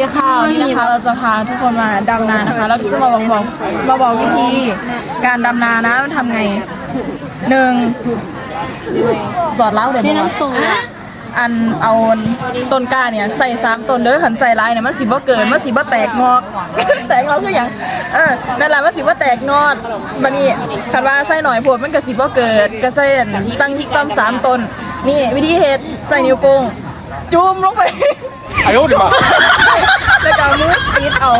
สวัสดีค่ะวันนี้นะคะเราจะพาทุกคนมาดำนานะคะแล้วจะมาบอกบอกมาบอกวิธีการดำนานะมันทำไงหนึ่งสอดเล้าเดี๋ยวนี้อันเอาต้นกล้าเนี่ยใส่สามต้นเด้อขันใส่ลายเนี่ยมันสิบ่เกินมันสิบ่แตกงอก แตกงอกคืออย่างเออนั่นแหละมันสิบ่แตกงอกบัดนี้คันว่าใส่หน่อยโพดมันก็สิบ่เกิดก็ใส่อันสั่งซ้ำสามต้นนี่วิธีเฮ็ดใส่นิ้วโป้ง จุ่มลงไป อายุกว่าแล้วก็เอามือปิดเอา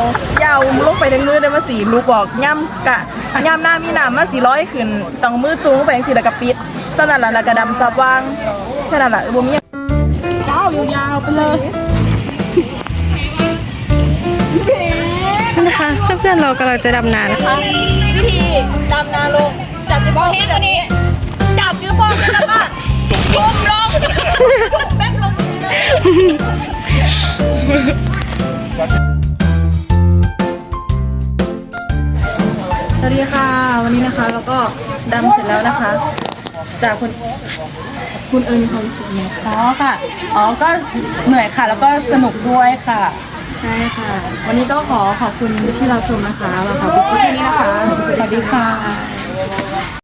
ยาวลงไปทั้งมือได้มาสีลูกบอกย่ำกะย่ำหน้ามีหนามมาสีร้อยขึ้นต้องมือจุ่มลงไปทั้งสีแล้วก็ปิดสนั่นละแล้วก็ดำซับวางแค่นั้นละบ่มีเอ้ยาวไปเลยนะคะเพื่อนเรากำลังจะดำนาน วิธีดำนาลงจับติบอลแค่ตัวนี้ สวัสดีค่ะ วันนี้นะคะเราก็ดำเสร็จแล้วนะคะ จากคุณคุณเอิญมีความรู้สึกยังไงคะอ๋อค่ะ อ๋อ ก็เหนื่อยค่ะ แล้วก็สนุกด้วยค่ะ ใช่ค่ะ วันนี้ก็ขอขอบคุณที่รับชมนะคะ เราขอบคุณที่นี้นะคะ สวัสดีค่ะ